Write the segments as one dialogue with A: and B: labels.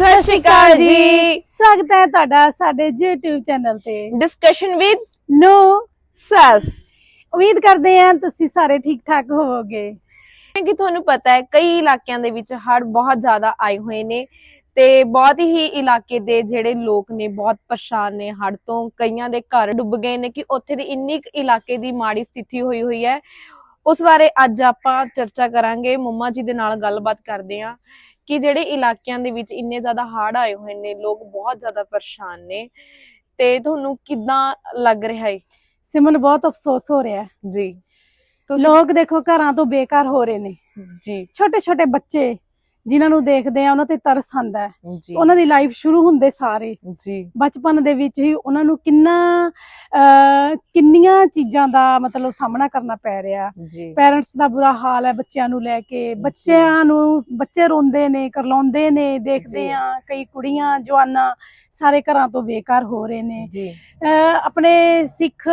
A: ਸਤਿ ਸ਼੍ਰੀ ਅਕਾਲ ਜੀ।
B: ਸਵਾਗਤ ਹੈ ਤੁਹਾਡਾ ਸਾਡੇ YouTube ਚੈਨਲ ਤੇ।
A: ਡਿਸਕਸ਼ਨ ਵਿਦ
B: ਨੋ
A: ਸਸ
B: ਉਮੀਦ ਕਰਦੇ ਹਾਂ ਤੁਸੀਂ ਸਾਰੇ ਠੀਕ ਠਾਕ ਹੋਵੋਗੇ
A: ਕਿ ਤੁਹਾਨੂੰ ਪਤਾ ਹੈ ਕਈ ਇਲਾਕਿਆਂ ਦੇ ਵਿੱਚ ਹੜ੍ਹ ਬਹੁਤ ਜ਼ਿਆਦਾ ਆਏ ਹੋਏ ਨੇ ਤੇ ਬਹੁਤ ਹੀ ਇਲਾਕੇ ਦੇ ਜਿਹੜੇ ਲੋਕ ਨੇ ਬਹੁਤ ਪਰੇਸ਼ਾਨ ਨੇ। ਹੜ੍ਹ ਤੋਂ ਕਈਆਂ ਦੇ ਘਰ ਡੁੱਬ ਗਏ ਨੇ ਕਿ ਉੱਥੇ ਦੀ ਇੰਨੀ ਇਲਾਕੇ ਦੀ ਮਾੜੀ ਸਥਿਤੀ ਹੋਈ ਹੋਈ ਹੈ। ਉਸ ਬਾਰੇ ਅੱਜ ਆਪਾਂ ਚਰਚਾ ਕਰਾਂਗੇ। ਮੰਮਾ ਜੀ ਦੇ ਨਾਲ ਗੱਲਬਾਤ ਕਰਦੇ ਹਾਂ। ਕਿ ਜਿਹੜੇ ਇਲਾਕਿਆਂ ਦੇ ਵਿੱਚ ਇੰਨੇ ਜ਼ਿਆਦਾ ਹੜ੍ਹ ਆਏ ਹੋਏ ਨੇ ਲੋਕ ਬਹੁਤ ਜ਼ਿਆਦਾ ਪਰੇਸ਼ਾਨ ਨੇ। ਤੇ ਤੁਹਾਨੂੰ ਕਿਦਾਂ ਲੱਗ ਰਿਹਾ ਹੈ
B: ਸਿਮਨ ਬਹੁਤ ਅਫਸੋਸ ਹੋ ਰਿਹਾ ਹੈ।
A: ਜੀ।
B: ਲੋਕ ਦੇਖੋ ਘਰਾਂ ਤੋਂ ਬੇਘਰ ਹੋ ਰਹੇ ਨੇ।
A: ਜੀ।
B: ਛੋਟੇ ਛੋਟੇ ਬੱਚੇ ਜਿਨ੍ਹਾਂ ਨੂੰ ਦੇਖਦੇ ਆ ਉਹਨਾਂ ਤੇ ਤਰਸ ਆਂਦਾ ਹੈ।
A: ਜੀ।
B: ਉਹਨਾਂ ਦੀ ਲਾਈਫ ਸ਼ੁਰੂ ਹੁੰਦੇ ਸਾਰੇ।
A: ਜੀ।
B: ਬਚਪਨ ਦੇ ਵਿੱਚ ਹੀ ਉਹਨਾਂ ਨੂੰ ਕਿੰਨਾ ਕਿੰਨੀਆਂ ਚੀਜ਼ਾਂ ਦਾ ਮਤਲਬ ਸਾਹਮਣਾ ਕਰਨਾ ਪੈ ਰਿਹਾ।
A: ਜੀ।
B: ਪੈਰੈਂਟਸ ਦਾ ਬੁਰਾ ਹਾਲ ਹੈ ਬੱਚਿਆਂ ਨੂੰ ਲੈ ਕੇ। ਬੱਚਿਆਂ ਨੂੰ ਬੱਚੇ ਰੋਂਦੇ ਨੇ ਕਰਲਾਉਂਦੇ ਨੇ ਦੇਖਦੇ। ਆ ਕਈ ਕੁੜੀਆਂ ਜਵਾਨਾਂ ਸਾਰੇ ਘਰਾਂ ਤੋਂ ਬੇਕਾਰ ਹੋ ਰਹੇ ਨੇ।
A: ਜੀ।
B: ਆਪਣੇ ਸਿੱਖ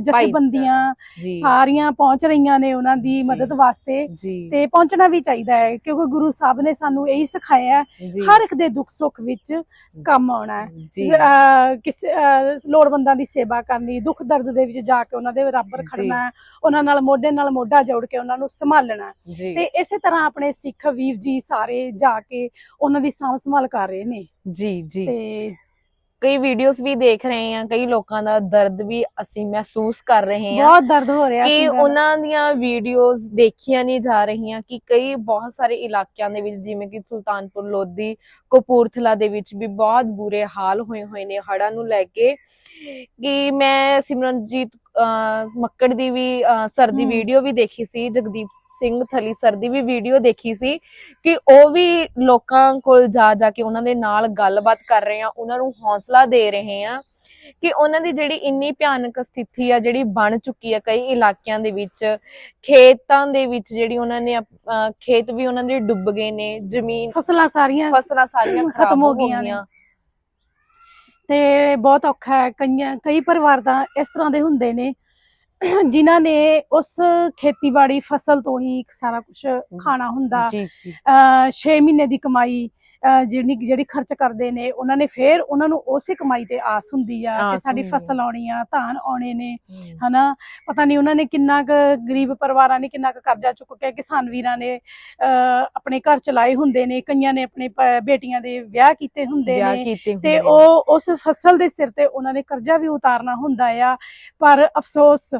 B: ਜਥੇਬੰਦੀਆਂ ਸਾਰੀਆਂ ਪਹੁੰਚ ਰਹੀਆਂ ਨੇ ਉਹਨਾਂ ਦੀ। ਮਦਦ ਵਾਸਤੇ ਤੇ ਪਹੁੰਚਣਾ ਵੀ ਚਾਹੀਦਾ ਹੈ ਕਿਉਂਕਿ ਗੁਰੂ ਸਾਹਿਬ ਨੇ ਸਾਨੂੰ ਇਹੀ ਸਿਖਾਇਆ ਹਰ ਇੱਕ ਦੇ ਦੁੱਖ ਸੁੱਖ ਵਿੱਚ ਕੰਮ ਆਉਣਾ ਹੈ। ਕਿਸੇ ਲੋੜਵੰਦਾਂ ਦੀ ਸੇਵਾ ਕਰਨੀ ਦੁੱਖ ਦਰਦ ਦੇ ਵਿੱਚ ਜਾ ਕੇ ਉਹਨਾਂ ਦੇ ਬਰਾਬਰ। ਖੜਨਾ ਉਹਨਾਂ ਨਾਲ ਮੋਢੇ ਨਾਲ ਮੋਢਾ ਜੋੜ ਕੇ ਉਹਨਾਂ ਨੂੰ ਸੰਭਾਲਣਾ ਤੇ ਇਸੇ ਤਰ੍ਹਾਂ ਆਪਣੇ ਸਿੱਖ ਵੀਰ ਜੀ ਸਾਰੇ ਜਾ ਕੇ ਉਹਨਾਂ ਦੀ ਸਾਂਭ ਸੰਭਾਲ ਕਰ ਰਹੇ ਨੇ।
A: ਜੀ ਜੀ।
B: ਤੇ
A: ਕਈ ਵੀਡੀਓਜ਼ ਵੀ ਦੇਖ ਰਹੇ ਹਾਂ ਕਈ ਲੋਕਾਂ ਦਾ ਦਰਦ ਵੀ ਅਸੀਂ ਮਹਿਸੂਸ ਕਰ ਰਹੇ ਹਾਂ
B: ਬਹੁਤ ਦਰਦ ਹੋ ਰਿਹਾ
A: ਕਿ। ਉਹਨਾਂ ਦੀਆਂ ਵੀਡੀਓਜ਼ ਦੇਖੀਆਂ ਨਹੀਂ ਜਾ ਰਹੀਆਂ ਕਿ ਕਈ ਬਹੁਤ ਸਾਰੇ ਇਲਾਕਿਆਂ ਦੇ ਵਿੱਚ ਜਿਵੇਂ ਕਿ ਸੁਲਤਾਨਪੁਰ ਲੋਧੀ ਕਪੂਰਥਲਾ ਦੇ ਵਿੱਚ ਵੀ ਬਹੁਤ ਬੁਰੇ ਹਾਲ ਹੋਏ ਹੋਏ ਨੇ ਹੜ੍ਹਾਂ ਨੂੰ ਲੈ ਕੇ ਕਿ ਮੈਂ ਸਿਮਰਨਜੀਤ ਮੱਕੜ ਦੀ ਵੀ ਸਰ ਦੀ। ਵੀਡੀਓ ਵੀ ਦੇਖੀ ਸੀ ਜਗਦੀਪ ਸਿੰਘ ਥਲੀ ਸਰ ਦੀ ਵੀ ਵੀਡੀਓ ਦੇਖੀ ਸੀ ਕਿ ਉਹ ਵੀ ਲੋਕਾਂ ਕੋਲ ਜਾ ਜਾ ਕੇ ਉਹਨਾਂ ਦੇ ਨਾਲ ਗੱਲਬਾਤ ਕਰ ਰਹੇ ਆ ਉਹਨਾਂ ਨੂੰ ਹੌਸਲਾ ਦੇ ਰਹੇ ਆ ਕਿ ਉਹਨਾਂ ਦੀ ਜਿਹੜੀ ਇੰਨੀ ਭਿਆਨਕ ਸਥਿਤੀ ਆ ਜਿਹੜੀ ਬਣ ਚੁੱਕੀ ਆ ਕਈ ਇਲਾਕਿਆਂ ਦੇ ਵਿੱਚ ਖੇਤਾਂ ਦੇ ਵਿੱਚ ਜਿਹੜੀ ਉਹਨਾਂ ਨੇ ਖੇਤ ਵੀ ਉਹਨਾਂ ਦੇ ਡੁੱਬ ਗਏ ਨੇ ਜ਼ਮੀਨ
B: ਫਸਲਾਂ ਸਾਰੀਆਂ
A: ਫਸਲਾਂ ਸਾਰੀਆਂ
B: ਖਤਮ ਹੋ ਗਈਆਂ
A: ਗਈਆਂ।
B: ਤੇ ਬਹੁਤ ਔਖਾ ਹੈ ਕਈਆਂ ਕਈ ਪਰਿਵਾਰ ਤਾਂ ਇਸ ਤਰ੍ਹਾਂ ਦੇ ਹੁੰਦੇ ਨੇ ਜਿਨ੍ਹਾਂ ਨੇ ਉਸ ਖੇਤੀਬਾੜੀ ਫਸਲ ਤੋਂ ਹੀ ਸਾਰਾ ਕੁਝ ਖਾਣਾ ਹੁੰਦਾ।
A: ਜੀ ਜੀ।
B: 6 ਮਹੀਨੇ ਦੀ ਕਮਾਈ ਜਿਹੜੀ ਜਿਹੜੀ ਖਰਚ ਕਰਦੇ ਨੇ ਉਹਨਾਂ ਨੇ ਫੇਰ ਉਹਨਾਂ ਨੂੰ ਉਸੇ ਕਮਾਈ ਤੇ ਆਸ ਹੁੰਦੀ ਆ ਕਿ ਸਾਡੀ। ਫਸਲ ਆਉਣੀ ਆ ਧਾਨ ਆਉਣੇ ਨੇ ਹਨਾ ਪਤਾ ਨਹੀਂ ਉਹਨਾਂ ਨੇ ਕਿੰਨਾ ਕੁ ਗਰੀਬ ਪਰਿਵਾਰਾਂ ਨੇ ਕਿੰਨਾ ਕੁ ਕਰਜ਼ਾ ਚੁੱਕ ਕੇ ਕਿਸਾਨ ਵੀਰਾਂ ਨੇ ਆਪਣੇ ਘਰ ਚਲਾਏ ਹੁੰਦੇ ਨੇ ਕਈਆਂ ਨੇ ਆਪਣੇ ਬੇਟੀਆਂ ਦੇ ਵਿਆਹ ਕੀਤੇ ਹੁੰਦੇ ਨੇ ਤੇ। ਉਹ ਉਸ ਫਸਲ ਦੇ ਸਿਰ ਤੇ ਉਹਨਾਂ ਨੇ ਕਰਜ਼ਾ ਵੀ ਉਤਾਰਨਾ ਹੁੰਦਾ ਆ ਪਰ ਅਫਸੋਸ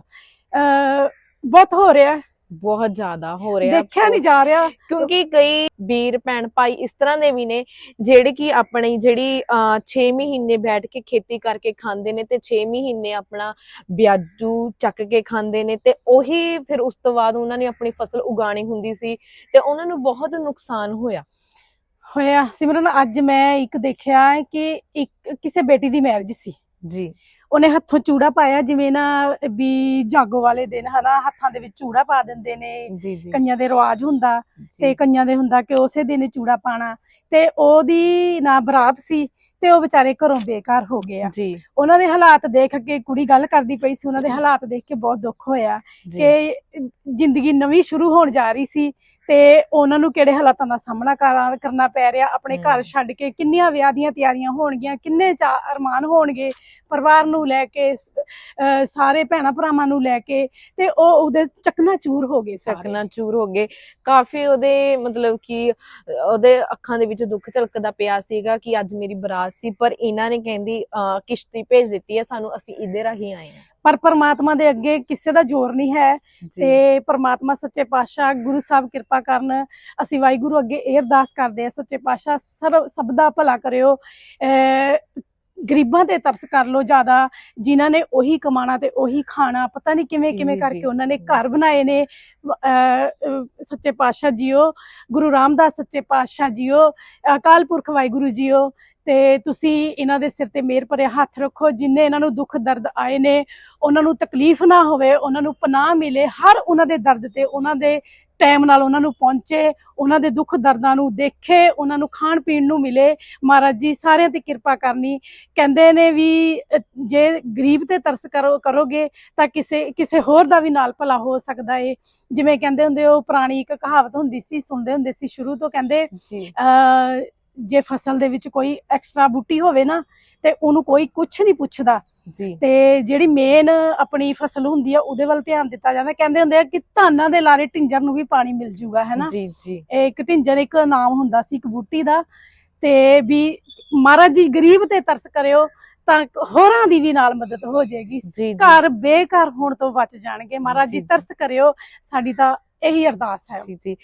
B: ਬਹੁਤ ਹੋ ਰਿਹਾ।
A: ਬਹੁਤ ਜ਼ਿਆਦਾ ਹੋ ਰਿਹਾ।
B: ਦੇਖਿਆ ਨਹੀਂ। ਜਾ ਰਿਹਾ।
A: ਕਿਉਂਕਿ ਕਈ ਵੀਰ ਭੈਣ ਭਾਈ ਇਸ ਤਰ੍ਹਾਂ ਦੇ ਵੀ ਨੇ ਜਿਹੜੇ ਕਿ ਆਪਣੀ ਜਿਹੜੀ 6 ਮਹੀਨੇ ਬੈਠ ਕੇ ਖੇਤੀ ਕਰਕੇ ਖਾਂਦੇ ਨੇ ਤੇ 6 ਮਹੀਨੇ ਆਪਣਾ ਵਿਆਜੂ ਚੱਕ ਕੇ ਖਾਂਦੇ ਨੇ ਤੇ ਉਹੀ ਫਿਰ ਉਸ ਤੋਂ ਬਾਅਦ ਉਹਨਾਂ ਨੇ ਆਪਣੀ ਫਸਲ ਉਗਾਣੀ ਹੁੰਦੀ ਸੀ ਤੇ ਉਹਨਾਂ ਨੂੰ ਬਹੁਤ ਨੁਕਸਾਨ ਹੋਇਆ।
B: ਹੋਇਆ। ਸਿਮਰਨ ਅੱਜ ਮੈਂ ਇੱਕ ਦੇਖਿਆ ਕਿ ਇੱਕ ਕਿਸੇ ਬੇਟੀ ਦੀ ਮੈਰਿਜ ਸੀ।
A: ਜੀ।
B: ਉਹਨੇ ਹੱਥੋਂ ਚੂੜਾ ਪਾਇਆ ਜਿਵੇਂ ਨਾ ਵੀ ਜਾਗੋ ਵਾਲੇ ਦਿਨ ਹਨਾ ਹੱਥਾਂ ਦੇ ਵਿੱਚ ਚੂੜਾ ਪਾ ਦਿੰਦੇ ਨੇ ਕਈਆਂ ਦੇ ਰਿਵਾਜ ਹੁੰਦਾ ਤੇ ਕਈਆਂ ਦੇ ਹੁੰਦਾ ਕਿ ਉਸੇ ਦਿਨ ਚੂੜਾ ਪਾਣਾ ਤੇ ਉਹਦੀ ਨਾ ਬਰਾਤ ਸੀ ਤੇ ਉਹ ਵਿਚਾਰੇ ਘਰੋਂ ਬੇਕਾਰ ਹੋ ਗਏ ਆ। ਉਹਨਾਂ ਦੇ ਹਾਲਾਤ ਦੇਖ ਕੇ ਕੁੜੀ ਗੱਲ ਕਰਦੀ ਪਈ ਸੀ ਉਹਨਾਂ ਦੇ ਹਾਲਾਤ ਦੇਖ ਕੇ ਬਹੁਤ ਦੁੱਖ ਹੋਇਆ ਕਿ ਜ਼ਿੰਦਗੀ ਨਵੀਂ ਸ਼ੁਰੂ ਹੋਣ ਜਾ ਰਹੀ ਸੀ ਤੇ ਉਹਨਾਂ ਨੂੰ ਕਿਹੜੇ ਹਾਲਾਤਾਂ ਦਾ ਸਾਹਮਣਾ ਕਰਾਂ- ਕਰਨਾ ਪੈ ਰਿਹਾ? ਆਪਣੇ ਘਰ। ਛੱਡ ਕੇ ਕਿੰਨੀਆਂ ਵਿਆਹ ਦੀਆਂ ਤਿਆਰੀਆਂ ਹੋਣਗੀਆਂ? ਕਿੰਨੇ ਚਾ ਅਰਮਾਨ ਹੋਣਗੇ ਪਰਿਵਾਰ ਨੂੰ ਲੈ ਕੇ ਸਾਰੇ ਭੈਣਾਂ ਭਰਾਵਾਂ ਨੂੰ ਲੈ ਕੇ? ਤੇ ਉਹ ਉਹਦੇ ਚਕਨਾ ਚੂਰ ਹੋ ਗਏ ਸਾਰੇ।
A: ਚੂਰ ਹੋ ਗਏ। ਕਾਫੀ ਉਹਦੇ ਮਤਲਬ ਕਿ ਉਹਦੇ ਅੱਖਾਂ ਦੇ ਵਿੱਚ ਦੁੱਖ ਝਲਕਦਾ ਪਿਆ ਸੀਗਾ ਕਿ ਅੱਜ ਮੇਰੀ ਬਰਾਤ ਸੀ ਪਰ ਇਹਨਾਂ ਨੇ ਕਹਿੰਦੀ ਕਿਸ਼ਤੀ ਭੇਜ ਦਿੱਤੀ ਹੈ ਸਾਨੂੰ ਅਸੀਂ ਇਹਦੇ ਰਾਹੀਂ ਆਏ ਹਾਂ।
B: ਪਰ ਪਰਮਾਤਮਾ ਦੇ ਅੱਗੇ ਕਿਸੇ ਦਾ ਜ਼ੋਰ ਨਹੀਂ ਹੈ ਤੇ ਪਰਮਾਤਮਾ ਸੱਚੇ ਪਾਤਸ਼ਾਹ ਗੁਰੂ ਸਾਹਿਬ ਕਿਰਪਾ ਕਰਨ ਅਸੀਂ ਵਾਹਿਗੁਰੂ ਅੱਗੇ ਇਹ ਅਰਦਾਸ ਕਰਦੇ ਆ ਸੱਚੇ ਪਾਤਸ਼ਾਹ ਸਰਵ ਸਭ ਦਾ ਭਲਾ ਕਰਿਓ ਗਰੀਬਾਂ ਤੇ ਤਰਸ ਕਰ ਲੋ ਜ਼ਿਆਦਾ ਜਿਨ੍ਹਾਂ ਨੇ ਉਹੀ ਕਮਾਣਾ ਤੇ ਉਹੀ ਖਾਣਾ ਪਤਾ ਨਹੀਂ ਕਿਵੇਂ ਕਿਵੇਂ ਕਰਕੇ। ਉਹਨਾਂ ਨੇ ਘਰ ਬਣਾਏ ਨੇ ਸੱਚੇ ਪਾਤਸ਼ਾਹ ਜੀਓ ਗੁਰੂ ਰਾਮਦਾਸ ਸੱਚੇ ਪਾਤਸ਼ਾਹ ਜੀਓ ਅਕਾਲ ਪੁਰਖ ਵਾਹਿਗੁਰੂ ਜੀਓ ਤੇ ਤੁਸੀਂ ਇਹਨਾਂ ਦੇ ਸਿਰ ਤੇ ਮਿਹਰ ਭਰੇ ਹੱਥ ਰੱਖੋ ਜਿਨਨੇ ਇਹਨਾਂ ਨੂੰ ਦੁੱਖ ਦਰਦ ਆਏ ਨੇ ਉਹਨਾਂ ਨੂੰ ਤਕਲੀਫ ਨਾ ਹੋਵੇ ਉਹਨਾਂ ਨੂੰ ਪਨਾਹ ਮਿਲੇ ਹਰ ਉਹਨਾਂ ਦੇ ਦਰਦ ਤੇ ਉਹਨਾਂ ਦੇ ਟਾਈਮ ਨਾਲ ਉਹਨਾਂ ਨੂੰ ਪਹੁੰਚੇ ਉਹਨਾਂ ਦੇ ਦੁੱਖ ਦਰਦਾਂ ਨੂੰ ਦੇਖੇ ਉਹਨਾਂ ਨੂੰ ਖਾਣ ਪੀਣ ਨੂੰ ਮਿਲੇ। ਮਹਾਰਾਜ ਜੀ ਸਾਰਿਆਂ ਤੇ ਕਿਰਪਾ ਕਰਨੀ। ਕਹਿੰਦੇ ਨੇ ਵੀ ਜੇ ਗਰੀਬ ਤੇ ਤਰਸ ਕਰੋ ਕਰੋਗੇ ਤਾਂ ਕਿਸੇ ਕਿਸੇ ਹੋਰ ਦਾ ਵੀ ਨਾਲ ਭਲਾ ਹੋ ਸਕਦਾ ਏ। ਜਿਵੇਂ ਕਹਿੰਦੇ ਹੁੰਦੇ ਉਹ ਪੁਰਾਣੀ ਇੱਕ ਕਹਾਵਤ ਹੁੰਦੀ ਸੀ ਸੁਣਦੇ ਹੁੰਦੇ ਸੀ ਸ਼ੁਰੂ ਤੋਂ ਕਹਿੰਦੇ
A: ਜੇ
B: ਫਸਲ ਦੇ ਵਿੱਚ ਕੋਈ ਐਕਸਟਰਾ ਬੂਟੀ ਹੋਵੇ ਨਾ ਤੇ ਉਹਨੂੰ ਕੋਈ ਕੁਝ ਨਹੀਂ ਪੁੱਛਦਾ।
A: ਜੀ।
B: ਤੇ ਜਿਹੜੀ ਮੇਨ ਆਪਣੀ ਫਸਲ ਹੁੰਦੀ ਆ ਉਹਦੇ ਵੱਲ ਧਿਆਨ ਦਿੱਤਾ ਜਾਂਦਾ। ਕਹਿੰਦੇ ਹੁੰਦੇ ਆ ਕਿ ਧਾਨਾਂ ਦੇ ਲਾਰੇ ਢਿੰਜਰ ਨੂੰ ਵੀ ਪਾਣੀ ਮਿਲ ਜੂਗਾ ਹੈਨਾ
A: ਜੀ ਜੀ।
B: ਇਹ ਇੱਕ ਢਿੰਜਰ ਇੱਕ ਨਾਮ ਹੁੰਦਾ ਸੀ ਇੱਕ ਬੂਟੀ ਦਾ। ਤੇ ਵੀ ਮਹਾਰਾਜ ਜੀ ਗਰੀਬ ਤੇ ਤਰਸ ਕਰਿਓ ਤਾਂ ਹੋਰਾਂ ਦੀ ਵੀ ਨਾਲ ਮਦਦ ਹੋ ਜਾਏਗੀ। ਘਰ ਬੇਘਰ ਹੋਣ ਤੋਂ ਬਚ ਜਾਣਗੇ। ਮਹਾਰਾਜ
A: ਜੀ।
B: ਤਰਸ ਕਰਿਓ ਸਾਡੀ ਤਾਂ ਇਹੀ ਅਰਦਾਸ ਹੈ।
A: ਜੀ ਜੀ।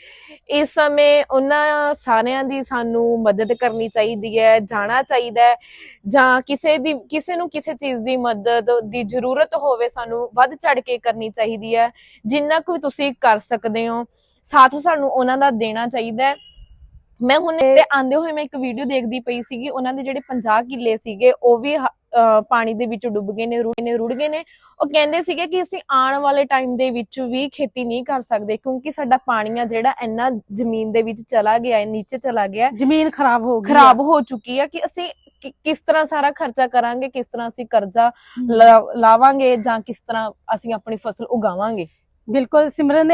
A: ਇਸ ਸਮੇਂ ਉਹਨਾਂ ਸਾਰਿਆਂ ਦੀ ਸਾਨੂੰ ਮਦਦ ਕਰਨੀ ਚਾਹੀਦੀ ਹੈ ਜਾਣਾ ਚਾਹੀਦਾ ਹੈ ਜਾਂ ਕਿਸੇ ਦੀ ਕਿਸੇ ਨੂੰ ਕਿਸੇ ਚੀਜ਼ ਦੀ ਮਦਦ ਦੀ ਜ਼ਰੂਰਤ ਹੋਵੇ ਸਾਨੂੰ ਵੱਧ ਚੜ ਕੇ ਕਰਨੀ ਚਾਹੀਦੀ ਹੈ। ਜਿੰਨਾ ਕੁ ਤੁਸੀਂ ਕਰ ਸਕਦੇ ਹੋ ਸਾਥ ਸਾਨੂੰ ਉਹਨਾਂ ਦਾ ਦੇਣਾ ਚਾਹੀਦਾ ਹੈ। ਮੈਂ ਹੁਣ ਤੇ ਆਂਦੇ ਹੋਏ ਮੈਂ ਇੱਕ ਵੀਡੀਓ ਦੇਖਦੀ ਪਈ ਸੀਗੀ ਉਹਨਾਂ ਦੇ ਜਿਹੜੇ 50 ਕਿੱਲੇ ਸੀਗੇ ਉਹ ਵੀ ਪਾਣੀ ਦੇ ਵਿੱਚ ਡੁੱਬ ਗਏ ਨੇ ਰੁੜ ਨੇ ਰੁੜ ਗਏ ਨੇ। ਉਹ ਕਹਿੰਦੇ ਸੀਗੇ ਕਿ ਅਸੀਂ ਆਉਣ ਵਾਲੇ ਟਾਈਮ ਦੇ ਵਿੱਚ ਵੀ ਖੇਤੀ ਨਹੀਂ ਕਰ ਸਕਦੇ ਕਿਉਂਕਿ ਸਾਡਾ ਪਾਣੀ ਆ ਜਿਹੜਾ ਇੰਨਾ ਜ਼ਮੀਨ ਦੇ ਵਿੱਚ ਚਲਾ ਗਿਆ ਹੈ ਨੀਚੇ ਚਲਾ ਗਿਆ।
B: ਜ਼ਮੀਨ ਖਰਾਬ ਹੋ ਗਈ
A: ਖਰਾਬ ਹੋ ਚੁੱਕੀ ਹੈ ਕਿ ਅਸੀਂ ਕਿਸ ਤਰ੍ਹਾਂ ਸਾਰਾ ਖਰਚਾ ਕਰਾਂਗੇ ਕਿਸ ਤਰ੍ਹਾਂ ਅਸੀਂ ਕਰਜ਼ਾ ਲਾਵਾਂਗੇ ਜਾਂ ਕਿਸ ਤਰ੍ਹਾਂ ਅਸੀਂ ਆਪਣੀ ਫਸਲ ਉਗਾਵਾਂਗੇ।
B: ਬਿਲਕੁਲ ਸਿਮਰਨ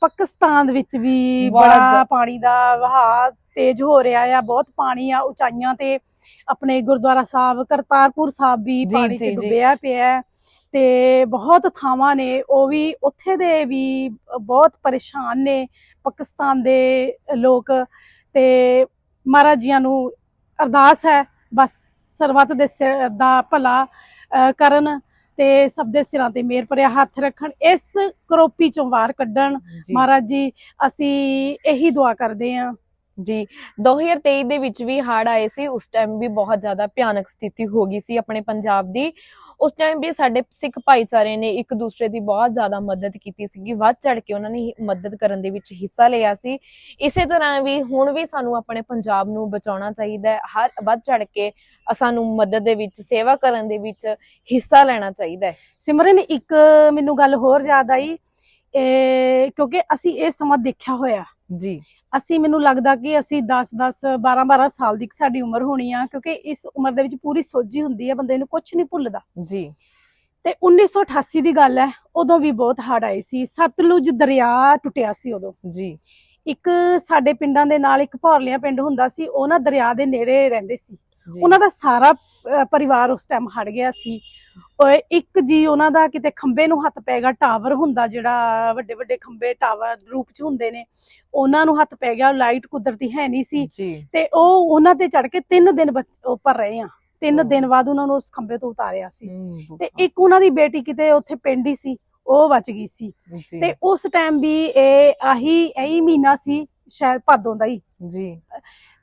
B: ਪਾਕਿਸਤਾਨ ਵਿੱਚ ਵੀ ਬੜਾ ਪਾਣੀ ਦਾ ਵਹਾਅ ਤੇਜ਼ ਹੋ ਰਿਹਾ ਆ। ਬਹੁਤ ਪਾਣੀ ਆ ਉਚਾਈਆਂ ਤੇ ਆਪਣੇ ਗੁਰਦੁਆਰਾ ਸਾਹਿਬ ਕਰਤਾਰਪੁਰ ਸਾਹਿਬ ਵੀ ਪਾਣੀ 'ਚ। ਡੁੱਬਿਆ ਪਿਆ ਤੇ ਬਹੁਤ ਥਾਵਾਂ ਨੇ ਉਹ ਵੀ ਉੱਥੇ ਦੇ ਵੀ ਬਹੁਤ ਪਰੇਸ਼ਾਨ ਨੇ ਪਾਕਿਸਤਾਨ ਦੇ ਲੋਕ ਤੇ ਮਹਾਰਾਜ ਜੀਆਂ ਨੂੰ ਅਰਦਾਸ ਹੈ ਬਸ ਸਰਬੱਤ ਦੇ ਸਿਰ ਦਾ ਭਲਾ ਕਰਨ ਤੇ ਸਭ ਦੇ ਸਿਰਾਂ ਤੇ ਮਿਹਰ ਭਰਿਆ ਹੱਥ ਰੱਖਣ ਇਸ ਕਰੋਪੀ ਚੋਂ ਬਾਹਰ ਕੱਢਣ। ਮਹਾਰਾਜ ਜੀ ਅਸੀਂ ਇਹੀ ਦੁਆ ਕਰਦੇ ਹਾਂ।
A: ਜੀ। 2023 ਦੇ ਵਿੱਚ ਵੀ ਹੜ੍ਹ ਆਏ ਸੀ, ਉਸ ਟਾਈਮ ਵੀ ਬਹੁਤ ਜ਼ਿਆਦਾ ਭਿਆਨਕ ਸਥਿਤੀ ਹੋ ਗਈ ਸੀ ਆਪਣੇ ਪੰਜਾਬ ਦੀ। ਉਸ ਟਾਈਮ ਵੀ ਸਾਡੇ ਸਿੱਖ ਭਾਈਚਾਰੇ ਨੇ ਇੱਕ ਦੂਸਰੇ ਦੀ ਬਹੁਤ ਜ਼ਿਆਦਾ ਮਦਦ ਕੀਤੀ ਸੀਗੀ। ਵੱਧ ਚੜ ਕੇ ਉਹਨਾਂ ਨੇ ਮਦਦ ਕਰਨ ਦੇ ਵਿੱਚ ਹਿੱਸਾ ਲਿਆ ਸੀ। ਇਸੇ ਤਰ੍ਹਾਂ ਵੀ ਹੁਣ ਵੀ ਸਾਨੂੰ ਆਪਣੇ ਪੰਜਾਬ ਨੂੰ ਬਚਾਉਣਾ ਚਾਹੀਦਾ ਹੈ। ਹਰ, ਵੱਧ ਚੜ ਕੇ ਸਾਨੂੰ ਮਦਦ ਦੇ ਵਿੱਚ, ਸੇਵਾ ਕਰਨ ਦੇ ਵਿੱਚ ਹਿੱਸਾ ਲੈਣਾ ਚਾਹੀਦਾ ਹੈ।
B: ਸਿਮਰਨ, ਇੱਕ ਮੈਨੂੰ ਗੱਲ ਹੋਰ ਯਾਦ ਆਈ। ਇਹ, ਕਿਉਂਕਿ ਅਸੀਂ ਇਹ ਸਮਾਂ ਦੇਖਿਆ ਹੋਇਆ।
A: ਜੀ।
B: ਅਸੀਂ ਮੈਨੂੰ ਲੱਗਦਾ ਕਿ ਅਸੀਂ 10 10 12 12 ਸਾਲ ਦੀ ਸਾਡੀ ਉਮਰ ਹੋਣੀ ਆ ਕਿਉਂਕਿ ਇਸ ਉਮਰ ਦੇ ਵਿੱਚ ਪੂਰੀ ਸੋਝੀ ਹੁੰਦੀ ਹੈ ਬੰਦੇ ਨੂੰ ਕੁਝ ਨਹੀਂ ਭੁੱਲਦਾ।
A: ਜੀ।
B: ਤੇ 1988 ਦੀ ਗੱਲ ਹੈ ਉਦੋਂ ਵੀ ਬਹੁਤ ਹੜ੍ਹ ਆਏ ਸੀ। ਸਤਲੁਜ ਦਰਿਆ ਟੁੱਟਿਆ ਸੀ ਉਦੋਂ।
A: ਜੀ।
B: ਇੱਕ ਸਾਡੇ ਪਿੰਡਾਂ ਦੇ ਨਾਲ ਇੱਕ ਭੌਰਲੀਆਂ ਪਿੰਡ ਹੁੰਦਾ ਸੀ ਉਹ ਨਾ ਦਰਿਆ ਦੇ ਨੇੜੇ ਰਹਿੰਦੇ ਸੀ। ਉਹਨਾਂ ਦਾ ਸਾਰਾ ਪਰਿਵਾਰ ਉਸ ਟਾਈਮ ਹੜ ਗਿਆ ਸੀ। ਇੱਕ ਜੀ ਉਹਨਾਂ ਦਾ ਕਿਤੇ ਖੰਬੇ ਨੂੰ ਹੱਥ ਪੈ ਗਿਆ ਟਾਵਰ ਹੁੰਦਾ ਜਿਹੜਾ ਵੱਡੇ ਵੱਡੇ ਖੰਬੇ ਟਾਵਰ ਰੂਪ ਚ ਹੁੰਦੇ ਨੇ ਉਹਨਾਂ ਨੂੰ ਹੱਥ ਪੈ ਗਿਆ ਲਾਈਟ ਕੁਦਰਤੀ ਹੈ ਨਹੀਂ ਸੀ ਤੇ ਉਹ ਉਹਨਾਂ ਤੇ ਚੜ ਕੇ 3 ਦਿਨ ਉੱਪਰ ਰਹੇ ਆ। 3
A: ਓਹ।
B: ਦਿਨ ਬਾਅਦ ਉਹਨਾਂ ਨੂੰ ਉਸ ਖੰਬੇ ਤੋਂ ਉਤਾਰਿਆ ਸੀ। ਤੇ ਇੱਕ ਉਹਨਾਂ ਦੀ ਬੇਟੀ ਕਿਤੇ ਉੱਥੇ ਪਿੰਡ ਹੀ ਸੀ ਉਹ ਬਚ ਗਈ ਸੀ। ਤੇ ਉਸ ਟਾਈਮ ਵੀ ਇਹ ਆਹੀ ਇਹੀ ਮਹੀਨਾ ਸੀ ਸ਼ਾਇਦ ਭਾਦੋਂ ਦਾ ਹੀ।
A: ਜੀ।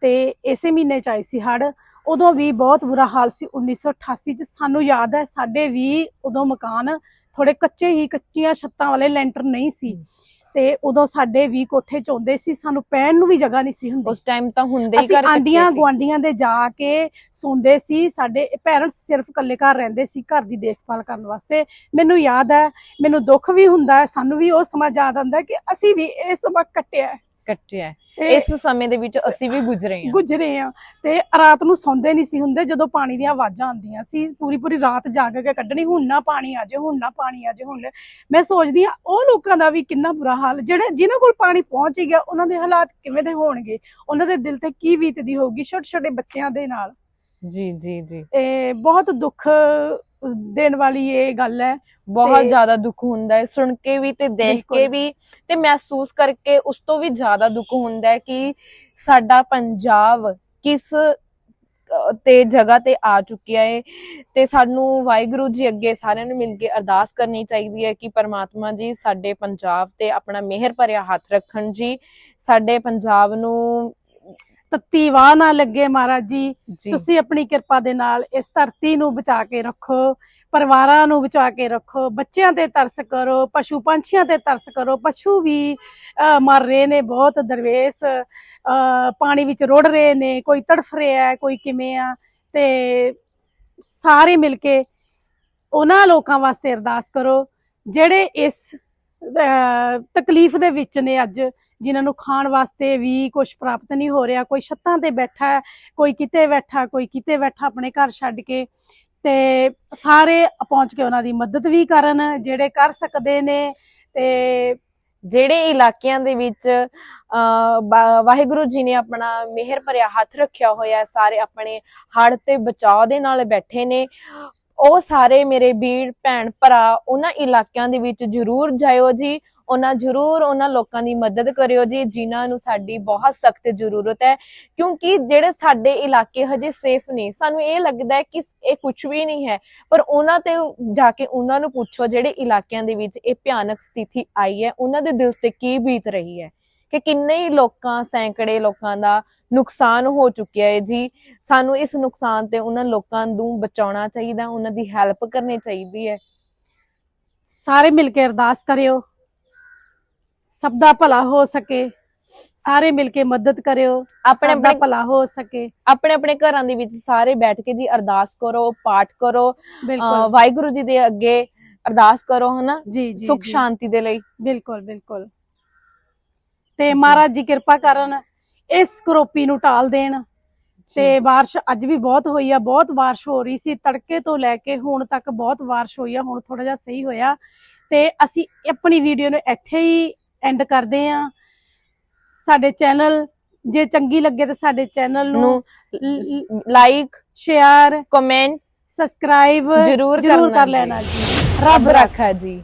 B: ਤੇ ਇਸੇ ਮਹੀਨੇ ਚ ਆਈ ਸੀ ਹੜ ਉਦੋਂ ਵੀ ਬਹੁਤ ਬੁਰਾ ਹਾਲ ਸੀ 1988 ਚ ਸਾਨੂੰ ਯਾਦ ਹੈ ਸਾਡੇ ਵੀ ਉਦੋਂ ਮਕਾਨ ਥੋੜੇ ਕੱਚੇ ਹੀ ਕੱਚੀਆਂ ਛੱਤਾਂ ਵਾਲੇ ਲੈਂਟਰ ਨਹੀਂ ਸੀ। ਤੇ ਉਦੋਂ ਸਾਡੇ ਵੀ ਕੋਠੇ ਚੋਂਦੇ ਸੀ ਸਾਨੂੰ ਪੈਣ ਨੂੰ ਵੀ ਜਗ੍ਹਾ ਨਹੀਂ ਸੀ ਹੁੰਦੀ
A: ਉਸ ਟਾਈਮ ਤਾਂ ਹੁੰਦੇ ਹੀ
B: ਅਸੀਂ
A: ਘਰ ਕੱਚੇ
B: ਆਂਡੀਆਂ
A: ਸੀ।
B: ਗੁਆਂਢੀਆਂ ਦੇ ਜਾ ਕੇ ਸੌਂਦੇ ਸੀ ਸਾਡੇ ਪੈਰੈਂਟਸ ਸਿਰਫ ਇਕੱਲੇ ਘਰ ਰਹਿੰਦੇ ਸੀ ਘਰ ਦੀ ਦੇਖਭਾਲ ਕਰਨ ਵਾਸਤੇ ਮੈਨੂੰ ਯਾਦ ਹੈ ਮੈਨੂੰ ਦੁੱਖ ਵੀ ਹੁੰਦਾ ਹੈ ਸਾਨੂੰ ਵੀ ਉਹ ਸਮਾਂ ਯਾਦ ਆਉਂਦਾ ਕਿ ਅਸੀਂ ਵੀ ਇਹ ਸਮਾਂ ਕੱਟਿਆ।
A: ਕੱਟਿਆ ਹੈ। ਇਸ ਸਮੇਂ ਦੇ ਵਿੱਚ ਅਸੀਂ ਵੀ ਗੁਜ਼ਰੇ ਹਾਂ।
B: ਗੁਜਰੇ ਆ ਤੇ ਰਾਤ ਨੂੰ ਸੌਂਦੇ ਨਹੀਂ ਸੀ ਹੁੰਦੇ ਜਦੋਂ ਪਾਣੀ ਦੀਆਂ ਆਵਾਜ਼ਾਂ ਆਉਂਦੀਆਂ ਸੀ ਪੂਰੀ ਪੂਰੀ ਰਾਤ ਜਾਗ ਕੇ ਕੱਢਣੀ ਹੁਣ ਨਾ ਪਾਣੀ ਆ ਹੁਣ ਨਾ ਪਾਣੀ ਆ ਹੁਣ ਮੈਂ ਸੋਚਦੀ ਆ ਉਹ ਲੋਕਾਂ ਦਾ ਵੀ ਕਿੰਨਾ ਬੁਰਾ ਹਾਲ ਜਿਹੜੇ ਜਿਨ੍ਹਾਂ ਕੋਲ ਪਾਣੀ ਪਹੁੰਚ ਹੀ ਗਿਆ ਉਹਨਾਂ ਦੇ ਹਾਲਾਤ ਕਿਵੇਂ ਦੇ ਹੋਣਗੇ? ਉਹਨਾਂ ਦੇ ਦਿਲ ਤੇ ਕੀ ਬੀਤਦੀ ਹੋਊਗੀ? ਛੋਟੇ ਛੋਟੇ ਬੱਚਿਆਂ ਦੇ ਨਾਲ।
A: ਜੀ ਜੀ ਜੀ।
B: ਇਹ ਬਹੁਤ ਦੁੱਖ ਦੇਣ ਵਾਲੀ ਇਹ ਗੱਲ ਹੈ
A: ਬਹੁਤ ਜ਼ਿਆਦਾ ਦੁੱਖ ਹੁੰਦਾ ਹੈ ਸੁਣ ਕੇ ਵੀ ਤੇ ਦੇਖ। ਕੇ ਵੀ ਤੇ ਮਹਿਸੂਸ ਕਰਕੇ ਉਸ ਤੋਂ ਵੀ ਜ਼ਿਆਦਾ ਦੁੱਖ ਹੁੰਦਾ ਹੈ ਕਿ ਸਾਡਾ ਪੰਜਾਬ ਕਿਸ ਤੇ ਜਗ੍ਹਾ ਤੇ ਆ ਚੁੱਕਿਆ ਹੈ ਤੇ ਸਾਨੂੰ ਵਾਹਿਗੁਰੂ ਜੀ ਅੱਗੇ ਸਾਰਿਆਂ ਨੂੰ ਮਿਲ ਕੇ ਅਰਦਾਸ ਕਰਨੀ ਚਾਹੀਦੀ ਹੈ ਕਿ ਪਰਮਾਤਮਾ ਜੀ ਸਾਡੇ ਪੰਜਾਬ ਤੇ ਆਪਣਾ ਮਿਹਰ ਭਰਿਆ ਹੱਥ ਰੱਖਣ ਜੀ ਸਾਡੇ ਪੰਜਾਬ ਨੂੰ
B: ਤੱਤੀ ਵਾਹ ਨਾ ਲੱਗੇ ਮਹਾਰਾਜ ਜੀ। ਤੁਸੀਂ ਆਪਣੀ ਕਿਰਪਾ ਦੇ ਨਾਲ ਇਸ ਧਰਤੀ ਨੂੰ ਬਚਾ ਕੇ ਰੱਖੋ ਪਰਿਵਾਰਾਂ ਨੂੰ ਬਚਾ ਕੇ ਰੱਖੋ ਬੱਚਿਆਂ ਤੇ ਤਰਸ ਕਰੋ ਪਸ਼ੂ ਪੰਛੀਆਂ ਤੇ ਤਰਸ ਕਰੋ ਪਸ਼ੂ ਵੀ ਮਰ ਰਹੇ ਨੇ ਬਹੁਤ ਦਰਵੇਸ ਪਾਣੀ ਵਿੱਚ ਰੁੜ ਰਹੇ ਨੇ ਕੋਈ ਤੜਫ ਰਿਹਾ ਹੈ ਕੋਈ ਕਿਵੇਂ ਆ ਤੇ ਸਾਰੇ ਮਿਲ ਕੇ ਉਹਨਾਂ ਲੋਕਾਂ ਵਾਸਤੇ ਅਰਦਾਸ ਕਰੋ ਜਿਹੜੇ ਇਸ ਤਕਲੀਫ ਦੇ ਵਿੱਚ ਨੇ ਅੱਜ ਜਿਨ੍ਹਾਂ ਨੂੰ ਖਾਣ ਵਾਸਤੇ ਵੀ ਕੁਝ ਪ੍ਰਾਪਤ ਨਹੀਂ ਹੋ ਰਿਹਾ ਕੋਈ ਛੱਤਾਂ ਤੇ ਬੈਠਾ ਕੋਈ ਕਿਤੇ ਬੈਠਾ ਕੋਈ ਕਿਤੇ ਬੈਠਾ ਆਪਣੇ ਘਰ ਛੱਡ ਕੇ ਤੇ ਸਾਰੇ ਪਹੁੰਚ ਕੇ ਉਹਨਾਂ ਦੀ ਮਦਦ ਵੀ ਕਰਨ ਜਿਹੜੇ ਕਰ ਸਕਦੇ ਨੇ ਤੇ
A: ਜਿਹੜੇ ਇਲਾਕਿਆਂ ਦੇ ਵਿੱਚ ਅਹ, ਬਾ- ਵਾਹਿਗੁਰੂ ਜੀ ਨੇ ਆਪਣਾ ਮਿਹਰ ਭਰਿਆ ਹੱਥ ਰੱਖਿਆ ਹੋਇਆ ਸਾਰੇ ਆਪਣੇ ਹੜ੍ਹ ਤੇ ਬਚਾਅ ਦੇ ਨਾਲ ਬੈਠੇ ਨੇ ਉਹ ਸਾਰੇ ਮੇਰੇ ਵੀਰ ਭੈਣ ਭਰਾ ਉਹਨਾਂ ਇਲਾਕਿਆਂ ਦੇ ਵਿੱਚ ਜ਼ਰੂਰ ਜਾਇਓ ਜੀ। ਉਹਨਾਂ ਜ਼ਰੂਰ ਉਹਨਾਂ ਲੋਕਾਂ ਦੀ ਮਦਦ ਕਰਿਓ ਜੀ, ਜਿਨ੍ਹਾਂ ਨੂੰ ਸਾਡੀ ਬਹੁਤ ਸਖਤ ਜ਼ਰੂਰਤ ਹੈ। ਕਿਉਂਕਿ ਜਿਹੜੇ ਸਾਡੇ ਇਲਾਕੇ ਹਜੇ ਸੇਫ ਨੇ, ਸਾਨੂੰ ਇਹ ਲੱਗਦਾ ਹੈ ਕਿ ਇਹ ਕੁਝ ਵੀ ਨਹੀਂ ਹੈ। ਪਰ ਉਹਨਾਂ ਤੇ ਜਾ ਕੇ ਉਹਨਾਂ ਨੂੰ ਪੁੱਛੋ ਜਿਹੜੇ ਇਲਾਕਿਆਂ ਦੇ ਵਿੱਚ ਇਹ ਭਿਆਨਕ ਸਥਿਤੀ ਆਈ ਹੈ, ਉਹਨਾਂ ਦੇ ਦਿਲ ਤੇ ਕੀ ਬੀਤ ਰਹੀ ਹੈ? ਕਿ ਕਿੰਨੇ ਹੀ ਲੋਕਾਂ, ਸੈਂਕੜੇ ਲੋਕਾਂ ਦਾ ਨੁਕਸਾਨ ਹੋ ਚੁੱਕਿਆ ਹੈ ਜੀ। ਸਾਨੂੰ ਇਸ ਨੁਕਸਾਨ ਤੇ ਉਹਨਾਂ ਲੋਕਾਂ ਨੂੰ ਬਚਾਉਣਾ ਚਾਹੀਦਾ, ਉਹਨਾਂ ਦੀ ਹੈਲਪ ਕਰਨੀ ਚਾਹੀਦੀ ਹੈ।
B: ਸਾਰੇ ਮਿਲ ਕੇ ਅਰਦਾਸ ਕਰਿਓ। ਸਭ ਦਾ ਭਲਾ ਹੋ ਸਕੇ। ਸਾਰੇ ਮਿਲ ਕੇ ਮਦਦ ਕਰਿਓ
A: ਆਪਣੇ ਆਪਣੇ
B: ਭਲਾ ਹੋ ਸਕੇ।
A: ਆਪਣੇ ਆਪਣੇ ਘਰਾਂ ਦੇ ਵਿੱਚ ਸਾਰੇ ਬੈਠ ਕੇ ਜੀ ਅਰਦਾਸ ਕਰੋ ਪਾਠ ਕਰੋ ਵਾਹਿਗੁਰੂ ਜੀ ਦੇ ਅੱਗੇ ਅਰਦਾਸ ਕਰੋ ਹਨਾ?
B: ਜੀ ਜੀ
A: ਸੁਖ। ਸ਼ਾਂਤੀ ਦੇ ਲਈ।
B: ਬਿਲਕੁਲ ਬਿਲਕੁਲ। ਤੇ ਮਹਾਰਾਜ ਜੀ ਕਿਰਪਾ ਕਰਨ ਇਸ ਕਰੋਪੀ ਨੂੰ ਟਾਲ ਦੇਣ। ਤੇ ਬਾਰਿਸ਼ ਅੱਜ ਵੀ ਬਹੁਤ ਹੋਈ ਆ ਬਹੁਤ ਬਾਰਿਸ਼ ਹੋ ਰਹੀ ਸੀ। ਤੜਕੇ ਤੋਂ ਲੈ ਕੇ ਹੁਣ ਤੱਕ ਬਹੁਤ ਬਾਰਿਸ਼ ਹੋਈ ਆ ਹੁਣ ਥੋੜਾ ਜਿਹਾ ਸਹੀ ਹੋਇਆ। ਤੇ ਅਸੀਂ ਆਪਣੀ ਵੀਡੀਓ ਨੂੰ ਇੱਥੇ ਹੀ ਐਂਡ ਕਰਦੇ ਆ। ਸਾਡੇ ਚੈਨਲ ਜੇ ਚੰਗੀ ਲੱਗੇ ਤਾਂ ਸਾਡੇ ਚੈਨਲ ਨੂੰ
A: ਲਾਈਕ
B: ਸ਼ੇਅਰ
A: ਕਮੈਂਟ
B: ਸਬਸਕ੍ਰਾਈਬ
A: ਜ਼ਰੂਰ
B: ਕਰ। ਲੈਣਾ ਜੀ।
A: ਰੱਬ ਰੱਖਾ ਜੀ।